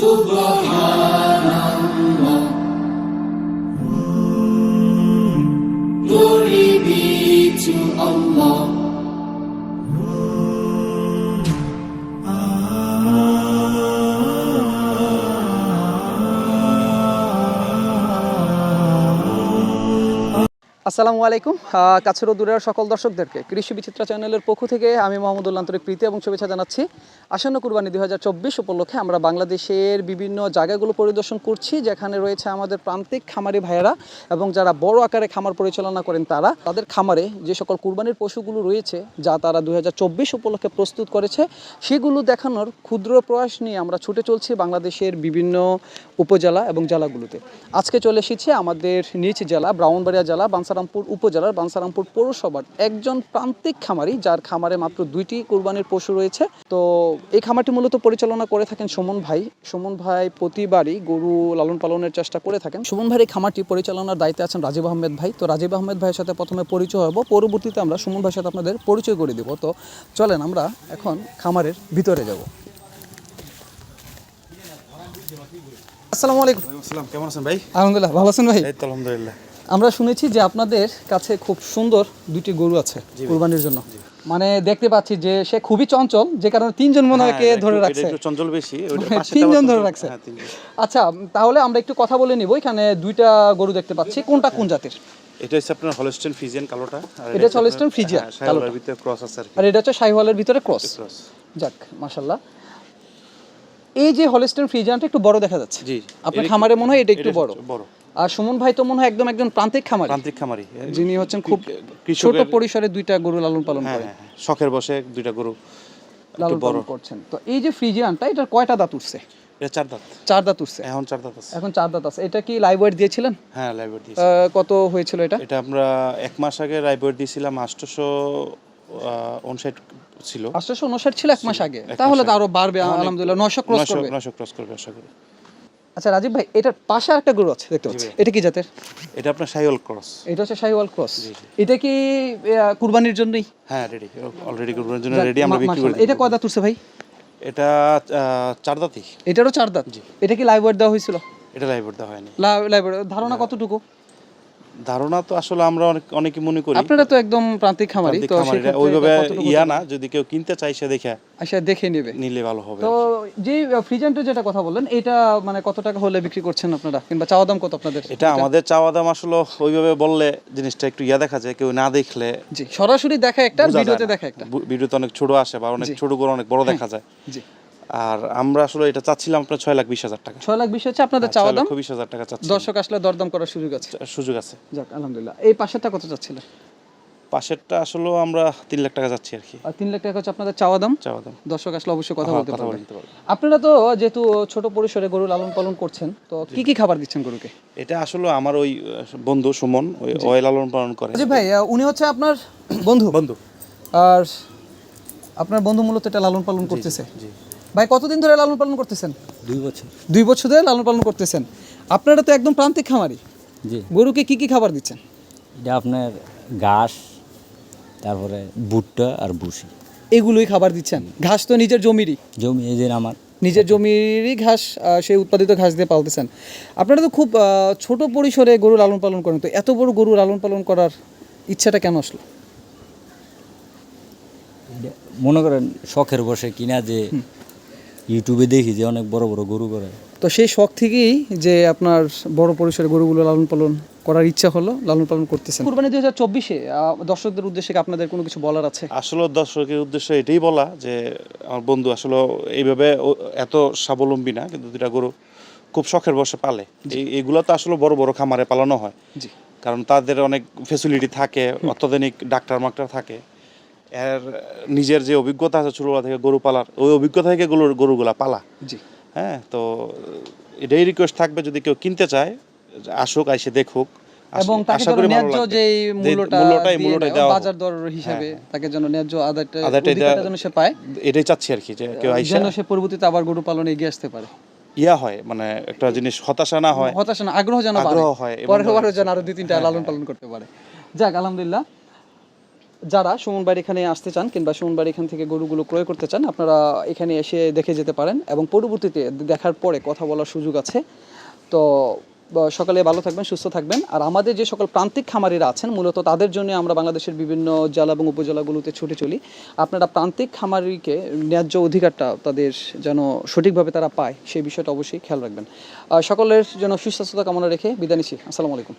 To Allah. আসসালামু আলাইকুম। কাছের দূরের সকল দর্শকদেরকে কৃষি বিচিত্রা চ্যানেলের পক্ষ থেকে আমি মোহাম্মদুল আন্তরিক প্রীতি এবং শুভেচ্ছা জানাচ্ছি। আসন্ন কুরবানি দুই হাজার চব্বিশ উপলক্ষে আমরা বাংলাদেশের বিভিন্ন জায়গাগুলো পরিদর্শন করছি, যেখানে রয়েছে আমাদের প্রান্তিক খামারি ভাইয়েরা এবং যারা বড় আকারে খামার পরিচালনা করেন তারা, তাদের খামারে যে সকল কুরবানির পশুগুলো রয়েছে, যা তারা দুই হাজার চব্বিশ উপলক্ষে প্রস্তুত করেছে, সেগুলো দেখানোর ক্ষুদ্র প্রয়াস নিয়ে আমরা ছুটে চলছি বাংলাদেশের বিভিন্ন উপজেলা এবং জেলাগুলোতে। আজকে চলে এসেছি আমাদের নিচ জেলা ব্রাহ্মণবাড়িয়া জেলা বানসারামপুর উপজেলার বানসারামপুর পৌরসভার একজন প্রান্তিক খামারি যার খামারে মাত্র দুইটি কুরবানির পশু রয়েছে। তো এই খামারটি মূলত পরিচালনা করে থাকেন সুমন ভাই। সুমন ভাই প্রতিবারই গরু লালন পালনের চেষ্টা করে থাকেন। সুমন ভাইয়ের এই খামারটি পরিচালনার দায়িত্বে আছেন রাজীব আহমেদ ভাই। তো রাজীব আহমেদ ভাইয়ের সাথে প্রথমে পরিচয় হব। পরবর্তীতে আমরা সুমন ভাইয়ের সাথে আপনাদের পরিচয় করে দেবো। তো চলেন আমরা এখন খামারের ভিতরে যাব। আসসালামু আলাইকুম। আসসালাম। কেমন আছেন ভাই? আলহামদুলিল্লাহ ভালো আছেন ভাই? আলহামদুলিল্লাহ। আমরা শুনেছি যে আপনাদের কাছে খুব সুন্দর দুটি গরু আছে কুরবানির জন্য। মানে দেখতে পাচ্ছি যে সে খুবই চঞ্চল যে কারণে তিনজন মনে হয় হ্যাঁ, ধরে রাখছে। চঞ্চল বেশি হ্যাঁ, তিনজন ধরে রাখছে। হ্যাঁ, আচ্ছা তাহলে আমরা একটু কথা বলে নিব এখানে দুইটা গরু দেখতে পাচ্ছি কোনটা কোন জাতের? এটা হচ্ছে আপনার হলস্টেন ফিজিয়ান কালোটা আর এটা হচ্ছে ফ্রিজিয়ান, হ্যাঁ, ভিতরে ক্রস আছে আর এটা হচ্ছে শাহিওয়ালের ভিতরে ক্রস যাক মাশাল্লাহ এই যে হলিস্টেন ফ্রিজিয়ানটা একটু বড় দেখা যাচ্ছে। জি। আপনার খামারে মনে হয় এটা একটু বড়। বড়। আর সুমন ভাই তো মনে হয় একদম একজন প্রান্তিক খামারি। প্রান্তিক খামারি। যিনি হচ্ছেন খুব ছোট পরিসরে দুইটা গরু লালন পালন হ্যাঁ করে হ্যাঁ, হ্যাঁ। শখের বসে দুইটা গরু লালন পালন করছেন। তো এই যে ফ্রিজিয়ানটা এটার কয়টা দাঁত উঠছে? এটা চার দাঁত। চার দাঁত উঠছে? এখন চার দাঁত আছে। এখন চার দাঁত আছে। এটা কি লাইভ ওয়েট দিয়েছিলেন? হ্যাঁ লাইব্রেরি দিয়েছি। কত হয়েছিল এটা? এটা আমরা এক মাস আগে লাইব্রেরি দিয়েছিলাম আটশোশো অনসাইড ছিল। আটশোশো উনষাট ছিল এক মাস আগে। তাহলে তো। আরও বাড়বে আলহামদুলিল্লাহ। নশো ক্রস করবে। নশো ক্রস করবে আশা করি। আচ্ছা রাজীব ভাই এটার পাশে একটা গরু আছে দেখতে পাচ্ছি। এটা কি জাতের? এটা আপনার ক্রস। এটা হচ্ছে ক্রস। এটা কি কুরবানির জন্যই? হ্যাঁ রেডি অলরেডি কুরবানির জন্য রেডি আমরা বিক্রি করি এটা কয় দাঁত উঠছে ভাই? এটা চার দাঁতই। এটারও চার দাঁত? এটা কি লাইভ ওয়েট দেওয়া হয়েছিল? এটা লাইব্রেরি দেওয়া হয়নি। লাইভ ধারণা কতটুকু? ধারণা তো আসলে আমরা অনেক অনেকে মনে করি। আপনারা তো একদম প্রান্তিক খামারি তো ওইভাবে ইয়া না যদি কেউ কিনতে চাই সে দেখে আচ্ছা দেখে নেবে। নিলে ভালো হবে। তো যে ফ্রিজেন্টের যেটা কথা বললেন এটা মানে কত টাকা হলে বিক্রি করছেন আপনারা? কিংবা চাওয়া দাম কত আপনাদের? এটা আমাদের চাওয়া দাম আসলে ওইভাবে বললে জিনিসটা একটু ইয়া দেখা যায় কেউ না দেখলে জি সরাসরি দেখা একটা ভিডিওতে দেখা একটা। ভিডিওতে অনেক ছোট আসে বা অনেক হ্যাঁ। ছোট করে অনেক বড় দেখা যায়। জি। আর আমরা আসলে এটা চাচ্ছিলাম আপনার ছয় লাখ বিশ হাজার টাকা। ছয় লাখ বিশ হচ্ছে আপনাদের চাওয়া দাম? বিশ হাজার টাকা চাচ্ছি দর্শক আসলে দরদাম করার সুযোগ আছে। সুযোগ আছে। যাক আলহামদুলিল্লাহ। এই পাশেরটা কত চাচ্ছিলেন? পাশেরটা আসলে আমরা তিন লাখ টাকা যাচ্ছি আর কি। আর তিন লাখ টাকা হচ্ছে আপনাদের চাওয়া দাম? চাওয়া দাম। দর্শক আসলে অবশ্যই কথা হ্যাঁ, বলতে পারবেন। আপনারা তো যেহেতু ছোট পরিসরে গরু লালন পালন করছেন তো কি কি খাবার দিচ্ছেন গরুকে? এটা আসলে আমার ওই বন্ধু সুমন ওই অয়েল লালন পালন করে। জি ভাই উনি হচ্ছে আপনার বন্ধু? বন্ধু। আর আপনার বন্ধু মূলত এটা লালন পালন করতেছে। জি। ভাই কতদিন ধরে লালন পালন করতেছেন? দুই বছর। দুই বছর ধরে লালন পালন করতেছেন। আপনারা তো একদম প্রান্তিক খামারি। জি। গরুকে কি কি খাবার দিচ্ছেন? এটা আপনার ঘাস তারপরে ভুট্টা আর ভুসি। এগুলোই খাবার দিচ্ছেন। ঘাস তো নিজের জমিরই। জমি এই যে আমার। নিজের জমিরই ঘাস সেই উৎপাদিত ঘাস দিয়ে পালতেছেন। আপনারা তো খুব ছোট পরিসরে গরু লালন পালন করেন। তো এত বড় গরু লালন পালন করার ইচ্ছাটা কেন আসলো? মনে করেন শখের বসে কিনা যে ইউটিউবে দেখি যে অনেক বড় বড় গরু করে তো সেই শখ থেকেই যে আপনার বড় পরিসরে গরুগুলো লালন পালন করার ইচ্ছা হলো লালন পালন করতেছেন। কুরবানি দুই হাজার চব্বিশে দর্শকদের উদ্দেশ্যে কি আপনাদের কোনো কিছু বলার আছে? আসলে দর্শকের উদ্দেশ্য এটাই বলা যে আমার বন্ধু আসলে এইভাবে ও- এত স্বাবলম্বী না কিন্তু দুটা গরু খুব শখের বসে পালে। এইগুলো তো আসলে বড় বড় খামারে পালানো হয়। কারণ তাদের অনেক ফেসিলিটি থাকে অত্যাধুনিক ডাক্তার মাক্তার থাকে। এর নিজের যে অভিজ্ঞতা আছে ছোটবেলা থেকে গরু পালার ওই অভিজ্ঞতা থেকে গরুর গরুগুলা পালা। জি। হ্যাঁ তো এটাই রিকোয়েস্ট থাকবে যদি কেউ কিনতে চায় আসুক আইসে দেখুক এবং তাকে যেন ন্যায্য যে যে মূল্যটা মূল্যটাই মূল্যটাই দেওয়া বাজার দর হিসাবে তাকে যেন ন্যায্য আদায়টা অধিকারটা যেন সে পায়। এটাই চাচ্ছি আর কি যে কেউ আইসা যেন সে পরবর্তীতে আবার গরু পালনে এগিয়ে আসতে পারে। ইয়া হয় মানে একটা জিনিস হতাশা না হয়। হতাশা না আগ্রহ যেন আগ্রহ হয় পরের যেন আরও দুই তিনটা লালন পালন করতে পারে। যাক আলহামদুলিল্লাহ যারা সুমনবাড়ি এখানে আসতে চান কিংবা সুমনবাড়ি এখান থেকে গরুগুলো ক্রয় করতে চান, আপনারা এখানে এসে দেখে যেতে পারেন এবং পরবর্তীতে দেখার পরে কথা বলার সুযোগ আছে। তো সকালে ভালো থাকবেন, সুস্থ থাকবেন। আর আমাদের যে সকল প্রান্তিক খামারিরা আছেন, মূলত তাদের জন্য আমরা বাংলাদেশের বিভিন্ন জেলা এবং উপজেলাগুলোতে ছুটে চলি। আপনারা প্রান্তিক খামারিকে ন্যায্য অধিকারটা তাদের যেন সঠিকভাবে তারা পায়, সেই বিষয়টা অবশ্যই খেয়াল রাখবেন। সকলের জন্য সুস্বাস্থ্যতা কামনা রেখে বিদায় নিচ্ছি। আসসালামু আলাইকুম।